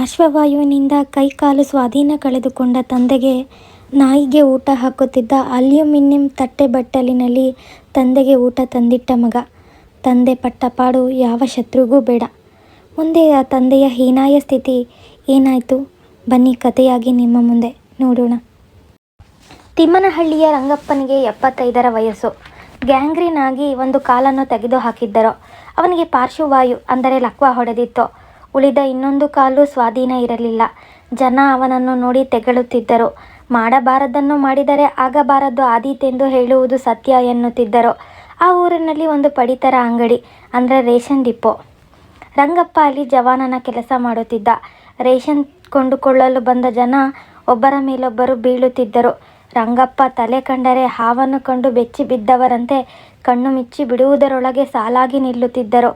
ಪಾರ್ಶ್ವವಾಯುವಿನಿಂದ ಕೈಕಾಲು ಸ್ವಾಧೀನ ಕಳೆದುಕೊಂಡ ತಂದೆಗೆ ನಾಯಿಗೆ ಊಟ ಹಾಕುತ್ತಿದ್ದ ಅಲ್ಯೂಮಿನಿಯಂ ತಟ್ಟೆ ಬಟ್ಟಲಿನಲ್ಲಿ ತಂದೆಗೆ ಊಟ ತಂದಿಟ್ಟ ಮಗ. ತಂದೆ ಪಟ್ಟಪಾಡು ಯಾವ ಶತ್ರುಗೂ ಬೇಡ. ಮುಂದೆ ಆ ತಂದೆಯ ಹೀನಾಯ ಸ್ಥಿತಿ ಏನಾಯ್ತು ಬನ್ನಿ ಕಥೆಯಾಗಿ ನಿಮ್ಮ ಮುಂದೆ ನೋಡೋಣ. ತಿಮ್ಮನಹಳ್ಳಿಯ ರಂಗಪ್ಪನಿಗೆ ಎಪ್ಪತ್ತೈದರ ವಯಸ್ಸು. ಗ್ಯಾಂಗ್ರೀನ್ ಆಗಿ ಒಂದು ಕಾಲನ್ನು ತೆಗೆದು ಹಾಕಿದ್ದರು. ಅವನಿಗೆ ಪಾರ್ಶ್ವವಾಯು ಅಂದರೆ ಲಕ್ವ ಹೊಡೆದಿತ್ತು. ಉಳಿದ ಇನ್ನೊಂದು ಕಾಲು ಸ್ವಾಧೀನ ಇರಲಿಲ್ಲ. ಜನ ಅವನನ್ನು ನೋಡಿ ತೆಗಳುತ್ತಿದ್ದರು. ಮಾಡಬಾರದನ್ನು ಮಾಡಿದರೆ ಆಗಬಾರದು ಆದೀತೆಂದು ಹೇಳುವುದು ಸತ್ಯ ಎನ್ನುತ್ತಿದ್ದರು. ಆ ಊರಿನಲ್ಲಿ ಒಂದು ಪಡಿತರ ಅಂಗಡಿ, ಅಂದರೆ ರೇಷನ್ ಡಿಪೋ. ರಂಗಪ್ಪ ಅಲ್ಲಿ ಜವಾನನ ಕೆಲಸ ಮಾಡುತ್ತಿದ್ದ. ರೇಷನ್ ಕೊಂಡುಕೊಳ್ಳಲು ಬಂದ ಜನ ಒಬ್ಬರ ಮೇಲೊಬ್ಬರು ಬೀಳುತ್ತಿದ್ದರು. ರಂಗಪ್ಪ ತಲೆ ಕಂಡರೆ ಹಾವನ್ನು ಕಂಡು ಬೆಚ್ಚಿ ಬಿದ್ದವರಂತೆ ಕಣ್ಣು ಮಿಚ್ಚಿ ಬಿಡುವುದರೊಳಗೆ ಸಾಲಾಗಿ ನಿಲ್ಲುತ್ತಿದ್ದರು.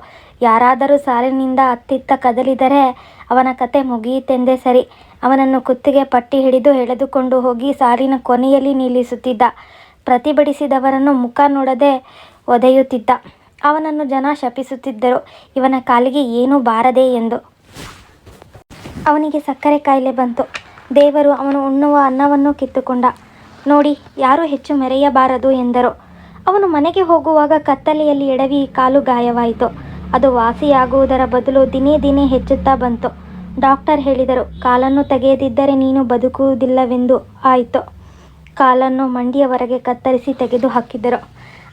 ಯಾರಾದರೂ ಸಾಲಿನಿಂದ ಅತ್ತಿತ್ತ ಕದಲಿದರೆ ಅವನ ಕತೆ ಮುಗಿಯಿತೆಂದೇ ಸರಿ. ಅವನನ್ನು ಕುತ್ತಿಗೆ ಪಟ್ಟಿ ಹಿಡಿದು ಎಳೆದುಕೊಂಡು ಹೋಗಿ ಸಾಲಿನ ಕೊನೆಯಲ್ಲಿ ನಿಲ್ಲಿಸುತ್ತಿದ್ದ. ಪ್ರತಿಭಟಿಸಿದವರನ್ನು ಮುಖ ನೋಡದೆ ಒದೆಯುತ್ತಿದ್ದ. ಅವನನ್ನು ಜನ ಶಪಿಸುತ್ತಿದ್ದರು ಇವನ ಕಾಲಿಗೆ ಏನೂ ಬಾರದೆ ಎಂದು. ಅವನಿಗೆ ಸಕ್ಕರೆ ಕಾಯಿಲೆ ಬಂತು. ದೇವರು ಅವನು ಉಣ್ಣುವ ಅನ್ನವನ್ನು ಕಿತ್ತುಕೊಂಡ. ನೋಡಿ, ಯಾರೂ ಹೆಚ್ಚು ಮೆರೆಯಬಾರದು ಎಂದರು. ಅವನು ಮನೆಗೆ ಹೋಗುವಾಗ ಕತ್ತಲೆಯಲ್ಲಿ ಎಡವಿ ಕಾಲು ಗಾಯವಾಯಿತು. ಅದು ವಾಸಿಯಾಗುವುದರ ಬದಲು ದಿನೇ ದಿನೇ ಹೆಚ್ಚುತ್ತಾ ಬಂತು. ಡಾಕ್ಟರ್ ಹೇಳಿದರು, ಕಾಲನ್ನು ತೆಗೆಯದಿದ್ದರೆ ನೀನು ಬದುಕುವುದಿಲ್ಲವೆಂದು ಆಯಿತು. ಕಾಲನ್ನು ಮಂಡಿಯವರೆಗೆ ಕತ್ತರಿಸಿ ತೆಗೆದು ಹಾಕಿದರು.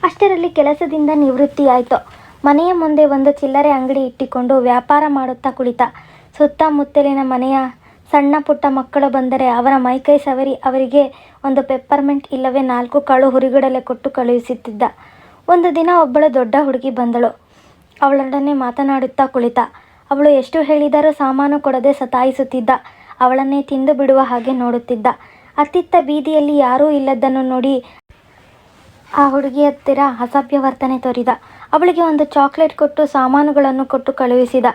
ಅಷ್ಟರಲ್ಲಿ ಕೆಲಸದಿಂದ ನಿವೃತ್ತಿಯಾಯಿತು. ಮನೆಯ ಮುಂದೆ ಒಂದು ಚಿಲ್ಲರೆ ಅಂಗಡಿ ಇಟ್ಟಿಕೊಂಡು ವ್ಯಾಪಾರ ಮಾಡುತ್ತಾ ಕುಳಿತ. ಸುತ್ತಮುತ್ತಲಿನ ಮನೆಯ ಸಣ್ಣ ಪುಟ್ಟ ಮಕ್ಕಳು ಬಂದರೆ ಅವರ ಮೈಕೈ ಸವರಿ ಅವರಿಗೆ ಒಂದು ಪೆಪ್ಪರ್ಮೆಂಟ್ ಇಲ್ಲವೇ ನಾಲ್ಕು ಕಾಳು ಹುರಿಗಡಲೆ ಕೊಟ್ಟು ಕಳುಹಿಸುತ್ತಿದ್ದ. ಒಂದು ದಿನ ಒಬ್ಬಳು ದೊಡ್ಡ ಹುಡುಗಿ ಬಂದಳು. ಅವಳೊಡನೆ ಮಾತನಾಡುತ್ತಾ ಕುಳಿತ. ಅವಳು ಎಷ್ಟು ಹೇಳಿದರೂ ಸಾಮಾನು ಕೊಡದೆ ಸತಾಯಿಸುತ್ತಿದ್ದ. ಅವಳನ್ನೇ ತಿಂದು ಬಿಡುವ ಹಾಗೆ ನೋಡುತ್ತಿದ್ದ. ಅತ್ತಿತ್ತ ಬೀದಿಯಲ್ಲಿ ಯಾರೂ ಇಲ್ಲದ್ದನ್ನು ನೋಡಿ ಆ ಹುಡುಗಿ ಹತ್ತಿರ ಅಸಭ್ಯ ವರ್ತನೆ ತೋರಿದ. ಅವಳಿಗೆ ಒಂದು ಚಾಕ್ಲೇಟ್ ಕೊಟ್ಟು ಸಾಮಾನುಗಳನ್ನು ಕೊಟ್ಟು ಕಳುಹಿಸಿದ.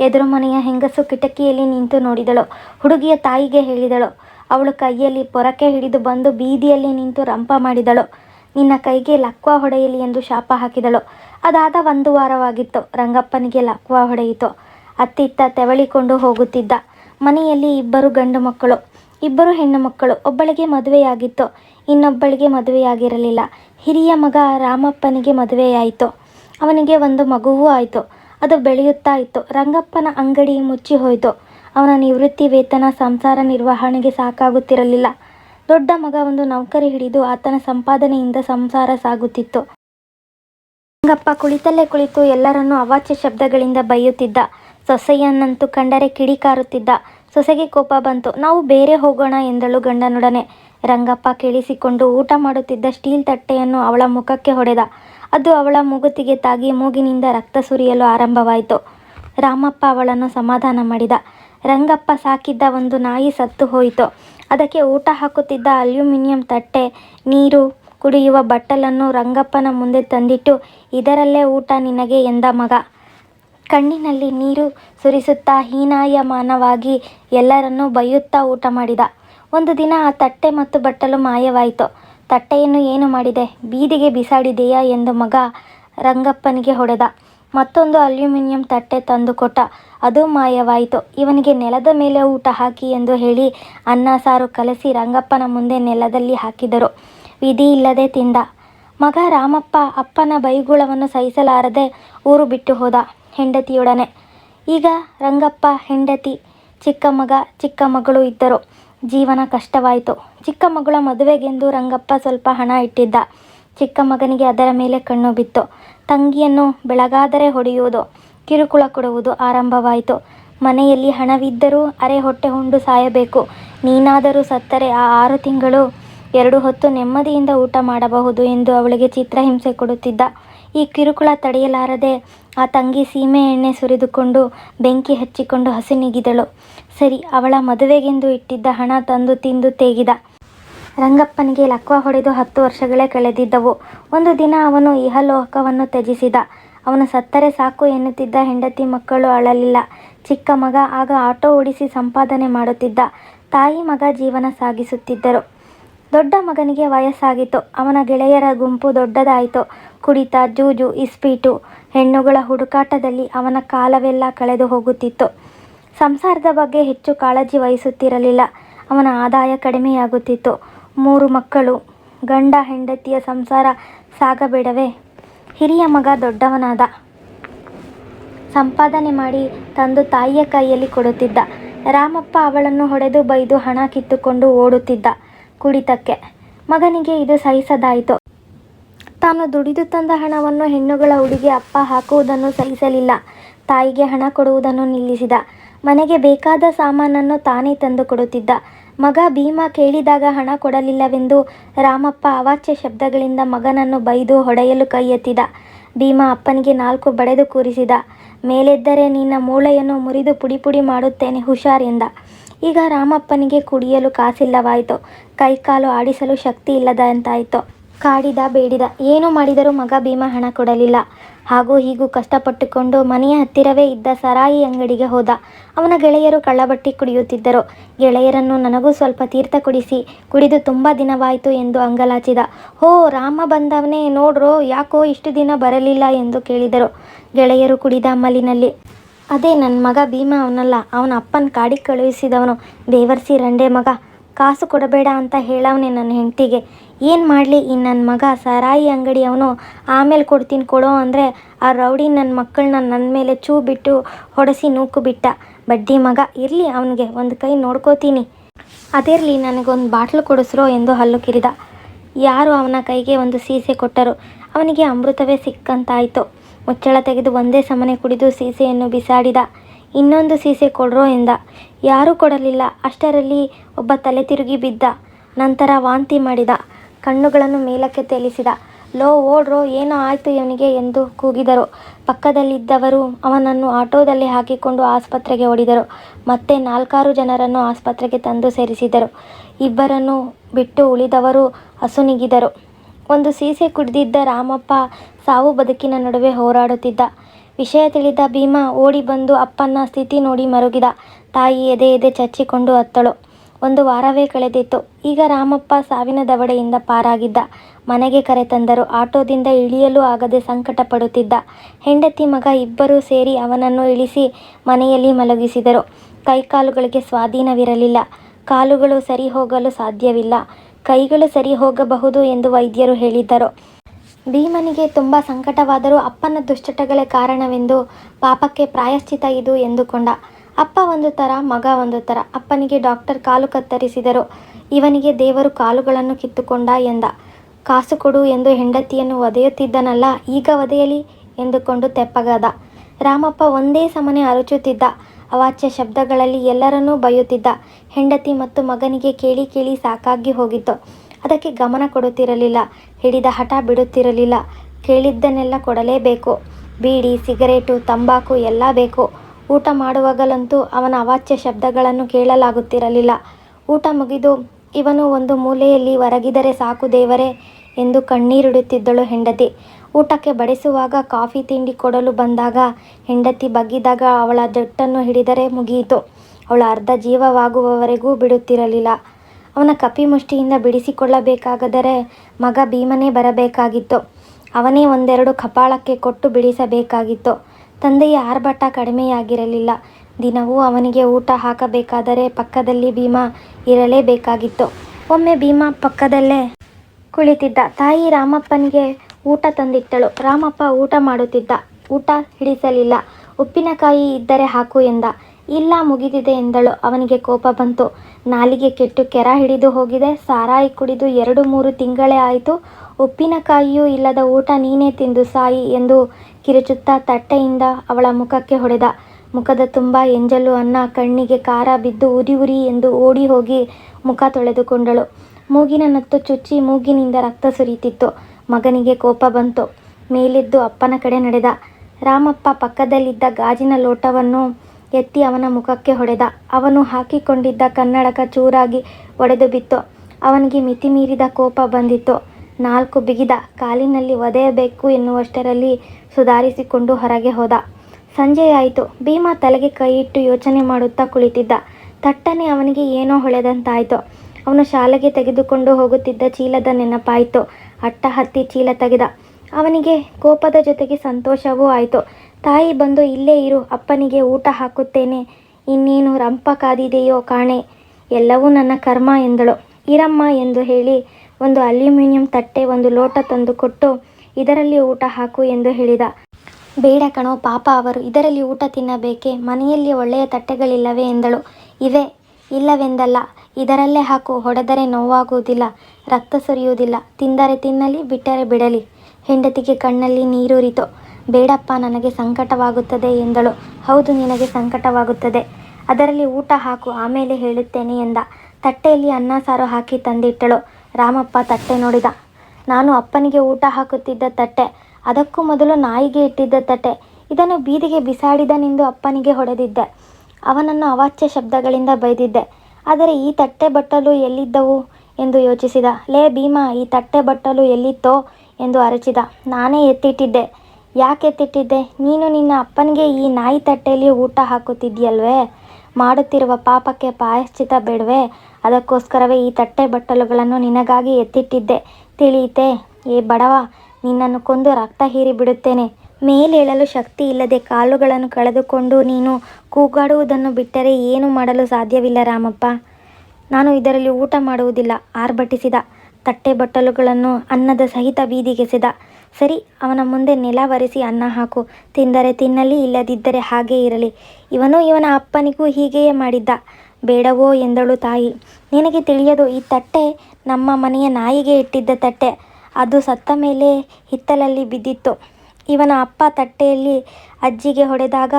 ಎದುರು ಮನೆಯ ಹೆಂಗಸು ಕಿಟಕಿಯಲ್ಲಿ ನಿಂತು ನೋಡಿದಳು. ಹುಡುಗಿಯ ತಾಯಿಗೆ ಹೇಳಿದಳು. ಅವಳು ಕೈಯಲ್ಲಿ ಪೊರಕೆ ಹಿಡಿದು ಬಂದು ಬೀದಿಯಲ್ಲಿ ನಿಂತು ರಂಪ ಮಾಡಿದಳು. ನಿನ್ನ ಕೈಗೆ ಲಕ್ವ ಹೊಡೆಯಲಿ ಎಂದು ಶಾಪ ಹಾಕಿದಳು. ಅದಾದ ಒಂದು ವಾರವಾಗಿತ್ತು. ರಂಗಪ್ಪನಿಗೆ ಲಕ್ವ ಹೊಡೆಯಿತು. ಅತ್ತಿತ್ತ ತೆವಳಿಕೊಂಡು ಹೋಗುತ್ತಿದ್ದ. ಮನೆಯಲ್ಲಿ ಇಬ್ಬರು ಗಂಡು ಮಕ್ಕಳು, ಇಬ್ಬರು ಹೆಣ್ಣು ಮಕ್ಕಳು. ಒಬ್ಬಳಿಗೆ ಮದುವೆಯಾಗಿತ್ತು. ಇನ್ನೊಬ್ಬಳಿಗೆ ಮದುವೆಯಾಗಿರಲಿಲ್ಲ. ಹಿರಿಯ ಮಗ ರಾಮಪ್ಪನಿಗೆ ಮದುವೆಯಾಯಿತು. ಅವನಿಗೆ ಒಂದು ಮಗುವೂ ಆಯಿತು. ಅದು ಬೆಳೆಯುತ್ತಾ ಇತ್ತು. ರಂಗಪ್ಪನ ಅಂಗಡಿ ಮುಚ್ಚಿ ಹೋಯಿತು ಅವನ ನಿವೃತ್ತಿ ವೇತನ ಸಂಸಾರ ನಿರ್ವಹಣೆಗೆ ಸಾಕಾಗುತ್ತಿರಲಿಲ್ಲ. ದೊಡ್ಡ ಮಗ ಒಂದು ನೌಕರಿ ಹಿಡಿದು ಆತನ ಸಂಪಾದನೆಯಿಂದ ಸಂಸಾರ ಸಾಗುತ್ತಿತ್ತು. ರಂಗಪ್ಪ ಕುಳಿತಲ್ಲೇ ಕುಳಿತು ಎಲ್ಲರನ್ನೂ ಅವಾಚ್ಯ ಶಬ್ದಗಳಿಂದ ಬೈಯುತ್ತಿದ್ದ. ಸೊಸೆಯನ್ನಂತೂ ಕಂಡರೆ ಕಿಡಿಕಾರುತ್ತಿದ್ದ. ಸೊಸೆಗೆ ಕೋಪ ಬಂತು. ನಾವು ಬೇರೆ ಹೋಗೋಣ ಎಂದಳು ಗಂಡನೊಡನೆ. ರಂಗಪ್ಪ ಕೇಳಿಸಿಕೊಂಡು ಊಟ ಮಾಡುತ್ತಿದ್ದ ಸ್ಟೀಲ್ ತಟ್ಟೆಯನ್ನು ಅವಳ ಮುಖಕ್ಕೆ ಹೊಡೆದ. ಅದು ಅವಳ ಮೂಗುತಿಗೆ ತಾಗಿ ಮೂಗಿನಿಂದ ರಕ್ತ ಸುರಿಯಲು ಆರಂಭವಾಯಿತು. ರಾಮಪ್ಪ ಅವಳನ್ನು ಸಮಾಧಾನ ಮಾಡಿದ. ರಂಗಪ್ಪ ಸಾಕಿದ್ದ ಒಂದು ನಾಯಿ ಸತ್ತು ಹೋಯಿತು. ಅದಕ್ಕೆ ಊಟ ಹಾಕುತ್ತಿದ್ದ ಅಲ್ಯೂಮಿನಿಯಂ ತಟ್ಟೆ, ನೀರು ಕುಡಿಯುವ ಬಟ್ಟಲನ್ನು ರಂಗಪ್ಪನ ಮುಂದೆ ತಂದಿಟ್ಟು ಇದರಲ್ಲೇ ಊಟ ನಿನಗೆ ಎಂದ ಮಗ. ಕಣ್ಣಿನಲ್ಲಿ ನೀರು ಸುರಿಸುತ್ತಾ ಹೀನಾಯಮಾನವಾಗಿ ಎಲ್ಲರನ್ನೂ ಬೈಯುತ್ತಾ ಊಟ ಮಾಡಿದ. ಒಂದು ದಿನ ಆ ತಟ್ಟೆ ಮತ್ತು ಬಟ್ಟಲು ಮಾಯವಾಯಿತು. ತಟ್ಟೆಯನ್ನು ಏನು ಮಾಡಿದೆ, ಬೀದಿಗೆ ಬಿಸಾಡಿದೆಯಾ ಎಂದು ಮಗ ರಂಗಪ್ಪನಿಗೆ ಹೊಡೆದ. ಮತ್ತೊಂದು ಅಲ್ಯೂಮಿನಿಯಂ ತಟ್ಟೆ ತಂದುಕೊಟ್ಟ. ಅದು ಮಾಯವಾಯಿತು. ಇವನಿಗೆ ನೆಲದ ಮೇಲೆ ಊಟ ಹಾಕಿ ಎಂದು ಹೇಳಿ ಅನ್ನ ಸಾರು ಕಲಸಿ ರಂಗಪ್ಪನ ಮುಂದೆ ನೆಲದಲ್ಲಿ ಹಾಕಿದರು. ವಿಧಿಯಿಲ್ಲದೆ ತಿಂದ. ಮಗ ರಾಮಪ್ಪ ಅಪ್ಪನ ಬೈಗುಳವನ್ನು ಸಹಿಸಲಾರದೆ ಊರು ಬಿಟ್ಟು ಹೋದ ಹೆಂಡತಿಯೊಡನೆ. ಈಗ ರಂಗಪ್ಪ ಹೆಂಡತಿ, ಚಿಕ್ಕ ಮಗ, ಚಿಕ್ಕ ಮಗಳು ಇದ್ದರು. ಜೀವನ ಕಷ್ಟವಾಯಿತು. ಚಿಕ್ಕ ಮಗಳ ಮದುವೆಗೆಂದು ರಂಗಪ್ಪ ಸ್ವಲ್ಪ ಹಣ ಇಟ್ಟಿದ್ದ. ಚಿಕ್ಕ ಮಗನಿಗೆ ಅದರ ಮೇಲೆ ಕಣ್ಣು ಬಿತ್ತು. ತಂಗಿಯನ್ನು ಬೆಳಗಾದರೆ ಹೊಡೆಯುವುದು, ಕಿರುಕುಳ ಕೊಡುವುದು ಆರಂಭವಾಯಿತು. ಮನೆಯಲ್ಲಿ ಹಣವಿದ್ದರೂ ಅರೆ ಹೊಟ್ಟೆ ಹುಂಡು ಸಾಯಬೇಕು. ನೀನಾದರೂ ಸತ್ತರೆ ಆ ಆರು ತಿಂಗಳು ಎರಡು ಹೊತ್ತು ನೆಮ್ಮದಿಯಿಂದ ಊಟ ಮಾಡಬಹುದು ಎಂದು ಅವಳಿಗೆ ಚಿತ್ರಹಿಂಸೆ ಕೊಡುತ್ತಿದ್ದ. ಈ ಕಿರುಕುಳ ತಡೆಯಲಾರದೆ ಆ ತಂಗಿ ಸೀಮೆ ಎಣ್ಣೆ ಸುರಿದುಕೊಂಡು ಬೆಂಕಿ ಹಚ್ಚಿಕೊಂಡು ಹಸಿನಿಗಿದಳು ಸರಿ, ಅವಳ ಮದುವೆಗೆಂದು ಇಟ್ಟಿದ್ದ ಹಣ ತಂದು ತಿಂದು ತೇಗಿದ. ರಂಗಪ್ಪನಿಗೆ ಲಕ್ವ ಹೊಡೆದು ಹತ್ತು ವರ್ಷಗಳೇ ಕಳೆದಿದ್ದವು. ಒಂದು ದಿನ ಅವನು ಇಹಲೋಕವನ್ನು ತ್ಯಜಿಸಿದ. ಅವನು ಸತ್ತರೆ ಸಾಕು ಎನ್ನುತ್ತಿದ್ದ ಹೆಂಡತಿ ಮಕ್ಕಳು ಅಳಲಿಲ್ಲ. ಚಿಕ್ಕ ಮಗ ಆಗ ಆಟೋ ಓಡಿಸಿ ಸಂಪಾದನೆ ಮಾಡುತ್ತಿದ್ದ. ತಾಯಿ ಮಗ ಜೀವನ ಸಾಗಿಸುತ್ತಿದ್ದರು. ದೊಡ್ಡ ಮಗನಿಗೆ ವಯಸ್ಸಾಗಿತ್ತು. ಅವನ ಗೆಳೆಯರ ಗುಂಪು ದೊಡ್ಡದಾಯಿತು. ಕುಡಿತ, ಜೂಜು, ಇಸ್ಪೀಟು, ಹೆಣ್ಣುಗಳ ಹುಡುಕಾಟದಲ್ಲಿ ಅವನ ಕಾಲವೆಲ್ಲ ಕಳೆದು ಹೋಗುತ್ತಿತ್ತು. ಸಂಸಾರದ ಬಗ್ಗೆ ಹೆಚ್ಚು ಕಾಳಜಿ ವಹಿಸುತ್ತಿರಲಿಲ್ಲ ಅವನ ಆದಾಯ ಕಡಿಮೆಯಾಗುತ್ತಿತ್ತು ಮೂರು ಮಕ್ಕಳು ಗಂಡ ಹೆಂಡತಿಯ ಸಂಸಾರ ಸಾಗಬೇಡವೇ ಹಿರಿಯ ಮಗ ದೊಡ್ಡವನಾದ ಸಂಪಾದನೆ ಮಾಡಿ ತಂದು ತಾಯಿಯ ಕೈಯಲ್ಲಿ ಕೊಡುತ್ತಿದ್ದ ರಾಮಪ್ಪ ಅವಳನ್ನು ಹೊಡೆದು ಬೈದು ಹಣ ಕಿತ್ತುಕೊಂಡು ಓಡುತ್ತಿದ್ದ ಕುಡಿತಕ್ಕೆ. ಮಗನಿಗೆ ಇದು ಸಹಿಸದಾಯಿತು. ತಾನು ದುಡಿದು ತಂದ ಹಣವನ್ನು ಹೆಣ್ಣುಗಳ ಹುಡುಗಿ ಅಪ್ಪ ಹಾಕುವುದನ್ನು ಸಹಿಸಲಿಲ್ಲ. ತಾಯಿಗೆ ಹಣ ಕೊಡುವುದನ್ನು ನಿಲ್ಲಿಸಿದ. ಮನೆಗೆ ಬೇಕಾದ ಸಾಮಾನನ್ನು ತಾನೇ ತಂದು ಕೊಡುತ್ತಿದ್ದ. ಮಗ ಭೀಮ ಕೇಳಿದಾಗ ಹಣ ಕೊಡಲಿಲ್ಲವೆಂದು ರಾಮಪ್ಪ ಅವಾಚ್ಯ ಶಬ್ದಗಳಿಂದ ಮಗನನ್ನು ಬೈದು ಹೊಡೆಯಲು ಕೈ ಎತ್ತಿದ ಭೀಮ ಅಪ್ಪನಿಗೆ ನಾಲ್ಕು ಬಡೆದು ಕೂರಿಸಿದ. ಮೇಲೆದ್ದರೆ ನಿನ್ನ ಮೂಳೆಯನ್ನು ಮುರಿದು ಪುಡಿ ಪುಡಿ ಮಾಡುತ್ತೇನೆ ಹುಷಾರ್ ಎಂದ. ಈಗ ರಾಮಪ್ಪನಿಗೆ ಕುಡಿಯಲು ಕಾಸಿಲ್ಲವಾಯಿತು. ಕೈಕಾಲು ಆಡಿಸಲು ಶಕ್ತಿ ಇಲ್ಲದಂತಾಯಿತು. ಕಾಡಿದ, ಬೇಡಿದ, ಏನು ಮಾಡಿದರೂ ಮಗ ಭೀಮ ಹಣ ಕೊಡಲಿಲ್ಲ. ಹಾಗೂ ಹೀಗೂ ಕಷ್ಟಪಟ್ಟುಕೊಂಡು ಮನೆಯ ಹತ್ತಿರವೇ ಇದ್ದ ಸರಾಯಿ ಅಂಗಡಿಗೆ ಹೋದ. ಅವನ ಗೆಳೆಯರು ಕಳ್ಳಬಟ್ಟಿ ಕುಡಿಯುತ್ತಿದ್ದರು. ಗೆಳೆಯರನ್ನು ನನಗೂ ಸ್ವಲ್ಪ ತೀರ್ಥ ಕುಡಿಸಿ, ಕುಡಿದು ತುಂಬ ದಿನವಾಯಿತು ಎಂದು ಅಂಗಲಾಚಿದ. ಹೋ, ರಾಮ ಬಂದವನೇ, ನೋಡ್ರೋ, ಯಾಕೋ ಇಷ್ಟು ದಿನ ಬರಲಿಲ್ಲ ಎಂದು ಕೇಳಿದರು. ಗೆಳೆಯರು ಕುಡಿದ ಅಮ್ಮಲಿನಲ್ಲಿ ಅದೇ ನನ್ನ ಮಗ ಭೀಮ ಅವನಲ್ಲ, ಅವನ ಅಪ್ಪನ ಕಾಡಿಗೆ ಕಳುಹಿಸಿದವನು. ದೇವರ್ಸಿ ರಂಡೆ ಮಗ. ಕಾಸು ಕೊಡಬೇಡ ಅಂತ ಹೇಳವನೆ ನನ್ನ ಹೆಂಡತಿಗೆ. ಏನು ಮಾಡಲಿ ಈ ನನ್ನ ಮಗ? ಸರಾಯಿ ಅಂಗಡಿಯವನು ಆಮೇಲೆ ಕೊಡ್ತೀನಿ ಕೊಡೋ ಅಂದರೆ ಆ ರೌಡಿ ನನ್ನ ಮಕ್ಕಳನ್ನ ನನ್ನ ಮೇಲೆ ಚೂ ಬಿಟ್ಟು ಹೊಡೆಸಿ ನೂಕು ಬಿಟ್ಟ. ಬಡ್ಡಿ ಮಗ, ಇರಲಿ ಅವನಿಗೆ, ಒಂದು ಕೈ ನೋಡ್ಕೋತೀನಿ. ಅದಿರಲಿ ನನಗೊಂದು ಬಾಟ್ಲು ಕೊಡಿಸ್ರೋ ಎಂದು ಹಲ್ಲು ಕಿರಿದ. ಯಾರು ಅವನ ಕೈಗೆ ಒಂದು ಸೀಸೆ ಕೊಟ್ಟರು? ಅವನಿಗೆ ಅಮೃತವೇ ಸಿಕ್ಕಂತಾಯಿತು. ಮುಚ್ಚಳ ತೆಗೆದು ಒಂದೇ ಸಮನೆ ಕುಡಿದು ಸೀಸೆಯನ್ನು ಬಿಸಾಡಿದ. ಇನ್ನೊಂದು ಸೀಸೆ ಕೊಡ್ರೋ ಎಂದ. ಯಾರೂ ಕೊಡಲಿಲ್ಲ. ಅಷ್ಟರಲ್ಲಿ ಒಬ್ಬ ತಲೆ ತಿರುಗಿ ಬಿದ್ದ. ನಂತರ ವಾಂತಿ ಮಾಡಿದ. ಕಣ್ಣುಗಳನ್ನು ಮೇಲಕ್ಕೆ ತೇಲಿಸಿದ. ಲೋ, ಓಡ್ರೋ, ಏನೋ ಆಯಿತು ಇವನಿಗೆ ಎಂದು ಕೂಗಿದರು. ಪಕ್ಕದಲ್ಲಿದ್ದವರು ಅವನನ್ನು ಆಟೋದಲ್ಲಿ ಹಾಕಿಕೊಂಡು ಆಸ್ಪತ್ರೆಗೆ ಓಡಿದರು. ಮತ್ತೆ ನಾಲ್ಕಾರು ಜನರನ್ನು ಆಸ್ಪತ್ರೆಗೆ ತಂದು ಸೇರಿಸಿದರು. ಇಬ್ಬರನ್ನು ಬಿಟ್ಟು ಉಳಿದವರು ಅಸುನೀಗಿದರು ಒಂದು ಸೀಸೆ ಕುಡಿದಿದ್ದ ರಾಮಪ್ಪ ಸಾವು ಬದುಕಿನ ನಡುವೆ ಹೋರಾಡುತ್ತಿದ್ದ. ವಿಷಯ ತಿಳಿದ ಭೀಮ ಓಡಿ ಬಂದು ಅಪ್ಪನ ಸ್ಥಿತಿ ನೋಡಿ ಮರುಗಿದ. ತಾಯಿ ಎದೆ ಎದೆ ಚಚ್ಚಿಕೊಂಡು ಅತ್ತಳು. ಒಂದು ವಾರವೇ ಕಳೆದಿತ್ತು. ಈಗ ರಾಮಪ್ಪ ಸಾವಿನ ದವಡೆಯಿಂದ ಪಾರಾಗಿದ್ದ. ಮನೆಗೆ ಕರೆತಂದರು ಆಟೋದಿಂದ ಇಳಿಯಲು ಆಗದೆ ಸಂಕಟ ಪಡುತ್ತಿದ್ದ ಹೆಂಡತಿ ಮಗ ಇಬ್ಬರೂ ಸೇರಿ ಅವನನ್ನು ಇಳಿಸಿ ಮನೆಯಲ್ಲಿ ಮಲಗಿಸಿದರು. ಕೈಕಾಲುಗಳಿಗೆ ಸ್ವಾಧೀನವಿರಲಿಲ್ಲ. ಕಾಲುಗಳು ಸರಿ ಹೋಗಲು ಸಾಧ್ಯವಿಲ್ಲ. ಕೈಗಳು ಸರಿ ಹೋಗಬಹುದು ಎಂದು ವೈದ್ಯರು ಹೇಳಿದ್ದರು. ಭೀಮನಿಗೆ ತುಂಬ ಸಂಕಟವಾದರೂ ಅಪ್ಪನ ದುಶ್ಚಟಗಳೇ ಕಾರಣವೆಂದು ಪಾಪಕ್ಕೆ ಪ್ರಾಯಶ್ಚಿತ ಇದು ಎಂದುಕೊಂಡ. ಅಪ್ಪ ಒಂದು ಥರ, ಮಗ ಒಂದು ಥರ. ಅಪ್ಪನಿಗೆ ಡಾಕ್ಟರ್ ಕಾಲು ಕತ್ತರಿಸಿದರು. ಇವನಿಗೆ ದೇವರು ಕಾಲುಗಳನ್ನು ಕಿತ್ತುಕೊಂಡ ಎಂದ. ಕಾಸು ಕೊಡು ಎಂದು ಹೆಂಡತಿಯನ್ನು ಒದೆಯುತ್ತಿದ್ದನಲ್ಲ, ಈಗ ಒದೆಯಲಿ ಎಂದುಕೊಂಡು ತೆಪ್ಪಗಾದ. ರಾಮಪ್ಪ ಒಂದೇ ಸಮನೆ ಅರಚುತ್ತಿದ್ದ. ಅವಾಚ್ಯ ಶಬ್ದಗಳಲ್ಲಿ ಎಲ್ಲರನ್ನೂ ಬೈಯುತ್ತಿದ್ದ ಹೆಂಡತಿ ಮತ್ತು ಮಗನಿಗೆ ಕೇಳಿ ಕೇಳಿ ಸಾಕಾಗಿ ಹೋಗಿತ್ತು. ಅದಕ್ಕೆ ಗಮನ ಕೊಡುತ್ತಿರಲಿಲ್ಲ, ಹಿಡಿದ ಹಠ ಬಿಡುತ್ತಿರಲಿಲ್ಲ. ಕೇಳಿದ್ದನ್ನೆಲ್ಲ ಕೊಡಲೇಬೇಕು. ಬೀಡಿ, ಸಿಗರೇಟು, ತಂಬಾಕು ಎಲ್ಲ ಬೇಕು. ಊಟ ಮಾಡುವಾಗಲಂತೂ ಅವನ ಅವಾಚ್ಯ ಶಬ್ದಗಳನ್ನು ಕೇಳಲಾಗುತ್ತಿರಲಿಲ್ಲ. ಊಟ ಮುಗಿದು ಇವನು ಒಂದು ಮೂಲೆಯಲ್ಲಿ ಒರಗಿದರೆ ಸಾಕು ದೇವರೇ ಎಂದು ಕಣ್ಣೀರಿಡುತ್ತಿದ್ದಳು ಹೆಂಡತಿ. ಊಟಕ್ಕೆ ಬಡಿಸುವಾಗ ಕಾಫಿ ತಿಂಡಿ ಕೊಡಲು ಬಂದಾಗ ಹೆಂಡತಿ ಬಗ್ಗಿದಾಗ ಅವಳ ಜಟ್ಟನ್ನು ಹಿಡಿದರೆ ಮುಗಿಯಿತು ಅವಳ ಅರ್ಧ ಜೀವವಾಗುವವರೆಗೂ ಬಿಡುತ್ತಿರಲಿಲ್ಲ. ಅವನ ಕಪಿಮುಷ್ಟಿಯಿಂದ ಬಿಡಿಸಿಕೊಳ್ಳಬೇಕಾದರೆ ಮಗ ಭೀಮನೇ ಬರಬೇಕಾಗಿತ್ತು. ಅವನೇ ಒಂದೆರಡು ಕಪಾಳಕ್ಕೆ ಕೊಟ್ಟು ಬಿಡಿಸಬೇಕಾಗಿತ್ತು. ತಂದೆಯ ಆರ್ಭಟ ಕಡಿಮೆಯಾಗಿರಲಿಲ್ಲ. ದಿನವೂ ಅವನಿಗೆ ಊಟ ಹಾಕಬೇಕಾದರೆ ಪಕ್ಕದಲ್ಲಿ ಭೀಮ ಇರಲೇಬೇಕಾಗಿತ್ತು. ಒಮ್ಮೆ ಭೀಮ ಪಕ್ಕದಲ್ಲೇ ಕುಳಿತಿದ್ದ ತಾಯಿ ರಾಮಪ್ಪನಿಗೆ ಊಟ ತಂದಿಟ್ಟಳು ರಾಮಪ್ಪ ಊಟ ಮಾಡುತ್ತಿದ್ದ. ಊಟ ಹಿಡಿಸಲಿಲ್ಲ. ಉಪ್ಪಿನಕಾಯಿ ಇದ್ದರೆ ಹಾಕು ಎಂದ. ಇಲ್ಲ ಮುಗಿದಿದೆ ಎಂದಳು. ಅವನಿಗೆ ಕೋಪ ಬಂತು. ನಾಲಿಗೆ ಕೆಟ್ಟು ಕೆರ ಹಿಡಿದು ಹೋಗಿದೆ. ಸಾರಾಯಿ ಕುಡಿದು ಎರಡು ಮೂರು ತಿಂಗಳೇ ಆಯಿತು. ಉಪ್ಪಿನಕಾಯಿಯೂ ಇಲ್ಲದ ಊಟ ನೀನೇ ತಿಂದು ಸಾಯಿ ಎಂದು ಕಿರುಚುತ್ತಾ ತಟ್ಟೆಯಿಂದ ಅವಳ ಮುಖಕ್ಕೆ ಹೊಡೆದ. ಮುಖದ ತುಂಬ ಎಂಜಲು ಅನ್ನ ಕಣ್ಣಿಗೆ ಖಾರ ಬಿದ್ದು ಉರಿ ಉರಿ ಎಂದು ಓಡಿ ಹೋಗಿ ಮುಖ ತೊಳೆದುಕೊಂಡಳು. ಮೂಗಿನ ನತ್ತು ಚುಚ್ಚಿ ಮೂಗಿನಿಂದ ರಕ್ತ ಸುರಿತಿತ್ತು. ಮಗನಿಗೆ ಕೋಪ ಬಂತು. ಮೇಲಿದ್ದು ಅಪ್ಪನ ಕಡೆ ನಡೆದ. ರಾಮಪ್ಪ ಪಕ್ಕದಲ್ಲಿದ್ದ ಗಾಜಿನ ಲೋಟವನ್ನು ಎತ್ತಿ ಅವನ ಮುಖಕ್ಕೆ ಹೊಡೆದ. ಅವನು ಹಾಕಿಕೊಂಡಿದ್ದ ಕನ್ನಡಕ ಚೂರಾಗಿ ಒಡೆದು ಬಿತ್ತು. ಅವನಿಗೆ ಮಿತಿಮೀರಿದ ಕೋಪ ಬಂದಿತ್ತು. ನಾಲ್ಕು ಬಿಗಿದ ಕಾಲಿನಲ್ಲಿ ಒದೆಯಬೇಕು ಎನ್ನುವಷ್ಟರಲ್ಲಿ ಸುಧಾರಿಸಿಕೊಂಡು ಹೊರಗೆ ಹೋದ. ಸಂಜೆಯಾಯಿತು ಭೀಮ ತಲೆಗೆ ಕೈಯಿಟ್ಟು ಯೋಚನೆ ಮಾಡುತ್ತಾ ಕುಳಿತಿದ್ದ. ತಟ್ಟನೆ ಅವನಿಗೆ ಏನೋ ಹೊಳೆದಂತಾಯಿತು. ಅವನು ಶಾಲೆಗೆ ತೆಗೆದುಕೊಂಡು ಹೋಗುತ್ತಿದ್ದ ಚೀಲದ ನೆನಪಾಯಿತು. ಅಟ್ಟ ಹತ್ತಿ ಚೀಲ ತೆಗೆದ. ಅವನಿಗೆ ಕೋಪದ ಜೊತೆಗೆ ಸಂತೋಷವೂ ಆಯಿತು. ತಾಯಿ ಬಂದು, ಇಲ್ಲೇ ಇರು, ಅಪ್ಪನಿಗೆ ಊಟ ಹಾಕುತ್ತೇನೆ. ಇನ್ನೇನು ರಂಪ ಕಾದಿದೆಯೋ ಕಾಣೆ. ಎಲ್ಲವೂ ನನ್ನ ಕರ್ಮ ಎಂದಳು. ಇರಮ್ಮ ಎಂದು ಹೇಳಿ ಒಂದು ಅಲ್ಯೂಮಿನಿಯಂ ತಟ್ಟೆ ಒಂದು ಲೋಟ ತಂದು ಕೊಟ್ಟು, ಇದರಲ್ಲಿ ಊಟ ಹಾಕು ಎಂದು ಹೇಳಿದ. ಬೇಡ ಕಣೋ, ಪಾಪ ಅವರು, ಇದರಲ್ಲಿ ಊಟ ತಿನ್ನಬೇಕೆ. ಮನೆಯಲ್ಲಿ ಒಳ್ಳೆಯ ತಟ್ಟೆಗಳಿಲ್ಲವೇ ಎಂದಳು. ಇವೆ ಇಲ್ಲವೆಂದಲ್ಲ, ಇದರಲ್ಲೇ ಹಾಕು, ಹೊಡೆದರೆ ನೋವಾಗುವುದಿಲ್ಲ, ರಕ್ತ ಸುರಿಯುವುದಿಲ್ಲ, ತಿಂದರೆ ತಿನ್ನಲಿ, ಬಿಟ್ಟರೆ ಬಿಡಲಿ. ಹೆಂಡತಿಗೆ ಕಣ್ಣಲ್ಲಿ ನೀರೂರಿತು ಬೇಡಪ್ಪ, ನನಗೆ ಸಂಕಟವಾಗುತ್ತದೆ ಎಂದಳು. ಹೌದು, ನಿನಗೆ ಸಂಕಟವಾಗುತ್ತದೆ. ಅದರಲ್ಲಿ ಊಟ ಹಾಕು, ಆಮೇಲೆ ಹೇಳುತ್ತೇನೆ ಎಂದ. ತಟ್ಟೆಯಲ್ಲಿ ಅನ್ನ ಸಾರು ಹಾಕಿ ತಂದಿಟ್ಟಳು. ರಾಮಪ್ಪ ತಟ್ಟೆ ನೋಡಿದ. ನಾನು ಅಪ್ಪನಿಗೆ ಊಟ ಹಾಕುತ್ತಿದ್ದ ತಟ್ಟೆ, ಅದಕ್ಕೂ ಮೊದಲು ನಾಯಿಗೆ ಇಟ್ಟಿದ್ದ ತಟ್ಟೆ. ಇದನ್ನು ಬೀದಿಗೆ ಬಿಸಾಡಿದನೆಂದು ಅಪ್ಪನಿಗೆ ಹೊಡೆದಿದ್ದೆ. ಅವನನ್ನು ಅವಾಚ್ಯ ಶಬ್ದಗಳಿಂದ ಬೈದಿದ್ದೆ. ಆದರೆ ಈ ತಟ್ಟೆ ಬಟ್ಟಲು ಎಲ್ಲಿದ್ದವು ಎಂದು ಯೋಚಿಸಿದ. ಲೇ ಭೀಮಾ, ಈ ತಟ್ಟೆ ಬಟ್ಟಲು ಎಲ್ಲಿತ್ತೋ ಎಂದು ಅರಚಿದ. ನಾನೇ ಎತ್ತಿಟ್ಟಿದ್ದೆ. ಯಾಕೆ ಎತ್ತಿಟ್ಟಿದ್ದೆ? ನೀನು ನಿನ್ನ ಅಪ್ಪನಿಗೆ ಈ ನಾಯಿ ತಟ್ಟೆಯಲ್ಲಿ ಊಟ ಹಾಕುತ್ತಿದ್ದೀಯಲ್ವೇ? ಮಾಡುತ್ತಿರುವ ಪಾಪಕ್ಕೆ ಪಾಯಶ್ಚಿತ ಬೇಡವೇ? ಅದಕ್ಕೋಸ್ಕರವೇ ಈ ತಟ್ಟೆ ಬಟ್ಟಲುಗಳನ್ನು ನಿನಗಾಗಿ ಎತ್ತಿಟ್ಟಿದ್ದೆ. ತಿಳಿಯಿತೆ? ಏ ಬಡವ, ನಿನ್ನನ್ನು ಕೊಂದು ರಕ್ತ ಹೀರಿ ಬಿಡುತ್ತೇನೆ ಮೇಲೇಳಲು ಶಕ್ತಿ ಇಲ್ಲದೆ ಕಾಲುಗಳನ್ನು ಕಳೆದುಕೊಂಡು ನೀನು ಕೂಗಾಡುವುದನ್ನು ಬಿಟ್ಟರೆ ಏನು ಮಾಡಲು ಸಾಧ್ಯವಿಲ್ಲ ರಾಮಪ್ಪ. ನಾನು ಇದರಲ್ಲಿ ಊಟ ಮಾಡುವುದಿಲ್ಲ, ಆರ್ಭಟಿಸಿದ. ತಟ್ಟೆ ಬಟ್ಟಲುಗಳನ್ನು ಅನ್ನದ ಸಹಿತ ಬೀದಿಗೆಸೆದ ಸರಿ, ಅವನ ಮುಂದೆ ನೆಲ ಒರೆಸಿ ಅನ್ನ ಹಾಕು. ತಿಂದರೆ ತಿನ್ನಲಿ, ಇಲ್ಲದಿದ್ದರೆ ಹಾಗೇ ಇರಲಿ. ಇವನು ಇವನ ಅಪ್ಪನಿಗೂ ಹೀಗೆಯೇ ಮಾಡಿದ್ದ. ಬೇಡವೋ ಎಂದಳು ತಾಯಿ. ನಿನಗೆ ತಿಳಿಯದು, ಈ ತಟ್ಟೆ ನಮ್ಮ ಮನೆಯ ನಾಯಿಗೆ ಇಟ್ಟಿದ್ದ ತಟ್ಟೆ. ಅದು ಸತ್ತ ಮೇಲೆ ಹಿತ್ತಲಲ್ಲಿ ಬಿದ್ದಿತ್ತು. ಇವನ ಅಪ್ಪ ತಟ್ಟೆಯಲ್ಲಿ ಅಜ್ಜಿಗೆ ಹೊಡೆದಾಗ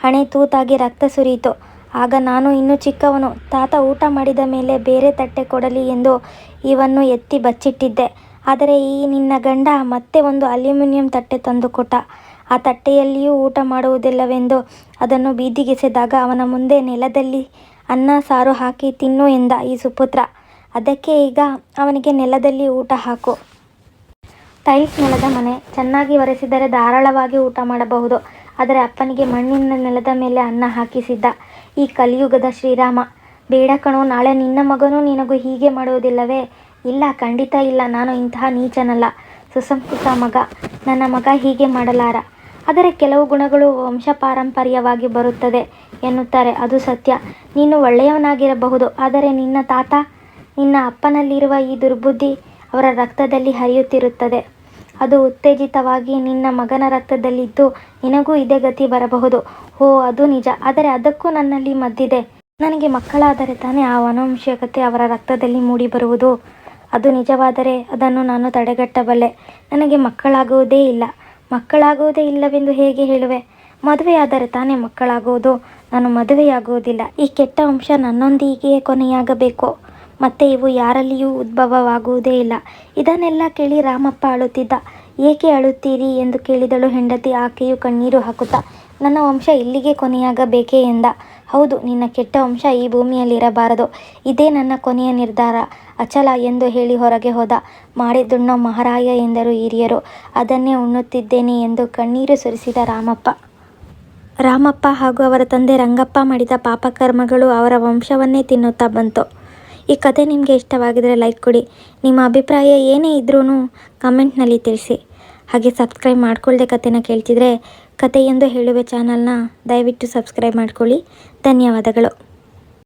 ಹಣೆ ತೂತಾಗಿ ರಕ್ತ ಸುರಿಯಿತು. ಆಗ ನಾನು ಇನ್ನೂ ಚಿಕ್ಕವನು. ತಾತ ಊಟ ಮಾಡಿದ ಮೇಲೆ ಬೇರೆ ತಟ್ಟೆ ಕೊಡಲಿ ಎಂದು ಇವನ್ನು ಎತ್ತಿ ಬಚ್ಚಿಟ್ಟಿದ್ದೆ. ಆದರೆ ಈ ನಿನ್ನ ಗಂಡ ಮತ್ತೆ ಒಂದು ಅಲ್ಯೂಮಿನಿಯಂ ತಟ್ಟೆ ತಂದುಕೊಟ್ಟ ಆ ತಟ್ಟೆಯಲ್ಲಿಯೂ ಊಟ ಮಾಡುವುದಿಲ್ಲವೆಂದು ಅದನ್ನು ಬೀದಿಗೆಸೆದಾಗ ಅವನ ಮುಂದೆ ನೆಲದಲ್ಲಿ ಅನ್ನ ಸಾರು ಹಾಕಿ ತಿನ್ನು ಎಂದ ಈ ಸುಪುತ್ರ. ಅದಕ್ಕೆ ಈಗ ಅವನಿಗೆ ನೆಲದಲ್ಲಿ ಊಟ ಹಾಕು. ಟೈಲ್ಸ್ ನೆಲದ ಮನೆ. ಚೆನ್ನಾಗಿ ಒರೆಸಿದರೆ ಧಾರಾಳವಾಗಿ ಊಟ ಮಾಡಬಹುದು. ಆದರೆ ಅಪ್ಪನಿಗೆ ಮಣ್ಣಿನ ನೆಲದ ಮೇಲೆ ಅನ್ನ ಹಾಕಿಸಿದ್ದ ಈ ಕಲಿಯುಗದ ಶ್ರೀರಾಮ. ಬೇಡ ಕಣೋ, ನಾಳೆ ನಿನ್ನ ಮಗನೂ ನಿನಗೂ ಹೀಗೆ ಮಾಡುವುದಿಲ್ಲವೇ? ಇಲ್ಲ, ಖಂಡಿತ ಇಲ್ಲ. ನಾನು ಇಂತಹ ನೀಚನಲ್ಲ. ಸುಸಂಸ್ಕೃತ ಮಗ. ನನ್ನ ಮಗ ಹೀಗೆ ಮಾಡಲಾರ. ಆದರೆ ಕೆಲವು ಗುಣಗಳು ವಂಶಪಾರಂಪರ್ಯವಾಗಿ ಬರುತ್ತದೆ ಎನ್ನುತ್ತಾರೆ. ಅದು ಸತ್ಯ. ನೀನು ಒಳ್ಳೆಯವನಾಗಿರಬಹುದು. ಆದರೆ ನಿನ್ನ ತಾತ, ನಿನ್ನ ಅಪ್ಪನಲ್ಲಿರುವ ಈ ದುರ್ಬುದ್ಧಿ ಅವರ ರಕ್ತದಲ್ಲಿ ಹರಿಯುತ್ತಿರುತ್ತದೆ. ಅದು ಉತ್ತೇಜಿತವಾಗಿ ನಿನ್ನ ಮಗನ ರಕ್ತದಲ್ಲಿದ್ದು ನಿನಗೂ ಇದೇ ಗತಿ ಬರಬಹುದು. ಓ, ಅದು ನಿಜ. ಆದರೆ ಅದಕ್ಕೂ ನನ್ನಲ್ಲಿ ಮದ್ದಿದೆ. ನನಗೆ ಮಕ್ಕಳಾದರೆ ತಾನೇ ಆ ಅನುವಂಶಿಕತೆ ಅವರ ರಕ್ತದಲ್ಲಿ ಮೂಡಿಬರುವುದು ಅದು ನಿಜವಾದರೆ ಅದನ್ನು ನಾನು ತಡೆಗಟ್ಟಬಲ್ಲೆ. ನನಗೆ ಮಕ್ಕಳಾಗುವುದೇ ಇಲ್ಲ. ಮಕ್ಕಳಾಗುವುದೇ ಇಲ್ಲವೆಂದು ಹೇಗೆ ಹೇಳುವೆ? ಮದುವೆಯಾದರೆ ತಾನೇ ಮಕ್ಕಳಾಗುವುದು. ನಾನು ಮದುವೆಯಾಗುವುದಿಲ್ಲ. ಈ ಕೆಟ್ಟ ಅಂಶ ನನ್ನೊಂದಿಗೆ ಕೊನೆಯಾಗಬೇಕು. ಮತ್ತೆ ಇವು ಯಾರಲ್ಲಿಯೂ ಉದ್ಭವವಾಗುವುದೇ ಇಲ್ಲ. ಇದನ್ನೆಲ್ಲ ಕೇಳಿ ರಾಮಪ್ಪ ಅಳುತ್ತಿದ್ದ. ಏಕೆ ಅಳುತ್ತೀರಿ ಎಂದು ಕೇಳಿದಳು ಹೆಂಡತಿ ಆಕೆಯು ಕಣ್ಣೀರು ಹಾಕುತ್ತಾ. ನನ್ನ ವಂಶ ಇಲ್ಲಿಗೆ ಕೊನೆಯಾಗಬೇಕೇ ಎಂದ. ಹೌದು, ನಿನ್ನ ಕೆಟ್ಟ ವಂಶ ಈ ಭೂಮಿಯಲ್ಲಿರಬಾರದು. ಇದೇ ನನ್ನ ಕೊನೆಯ ನಿರ್ಧಾರ. ಅಚಲ ಎಂದು ಹೇಳಿ ಹೊರಗೆ ಹೋದ. ಮಾಡಿದ್ದುಣ್ಣೋ ಮಹಾರಾಯ ಎಂದರು ಹಿರಿಯರು. ಅದನ್ನೇ ಉಣ್ಣುತ್ತಿದ್ದೇನೆ ಎಂದು ಕಣ್ಣೀರು ಸುರಿಸಿದ ರಾಮಪ್ಪ. ರಾಮಪ್ಪ ಹಾಗೂ ಅವರ ತಂದೆ ರಂಗಪ್ಪ ಮಾಡಿದ ಪಾಪಕರ್ಮಗಳು ಅವರ ವಂಶವನ್ನೇ ತಿನ್ನುತ್ತಾ ಬಂತು. ಈ ಕತೆ ನಿಮಗೆ ಇಷ್ಟವಾಗಿದರೆ ಲೈಕ್ ಕೊಡಿ. ನಿಮ್ಮ ಅಭಿಪ್ರಾಯ ಏನೇ ಇದ್ರೂ ಕಮೆಂಟ್ನಲ್ಲಿ ತಿಳಿಸಿ. ಹಾಗೆ ಸಬ್ಸ್ಕ್ರೈಬ್ ಮಾಡ್ಕೊಳ್ಳದೆ ಕತೆನ ಕೇಳ್ತಿದ್ರೆ ಕತೆ ಎಂದು ಹೇಳುವ ಚಾನಲ್ನ ದಯವಿಟ್ಟು ಸಬ್ಸ್ಕ್ರೈಬ್ ಮಾಡ್ಕೊಳ್ಳಿ. ಧನ್ಯವಾದಗಳು.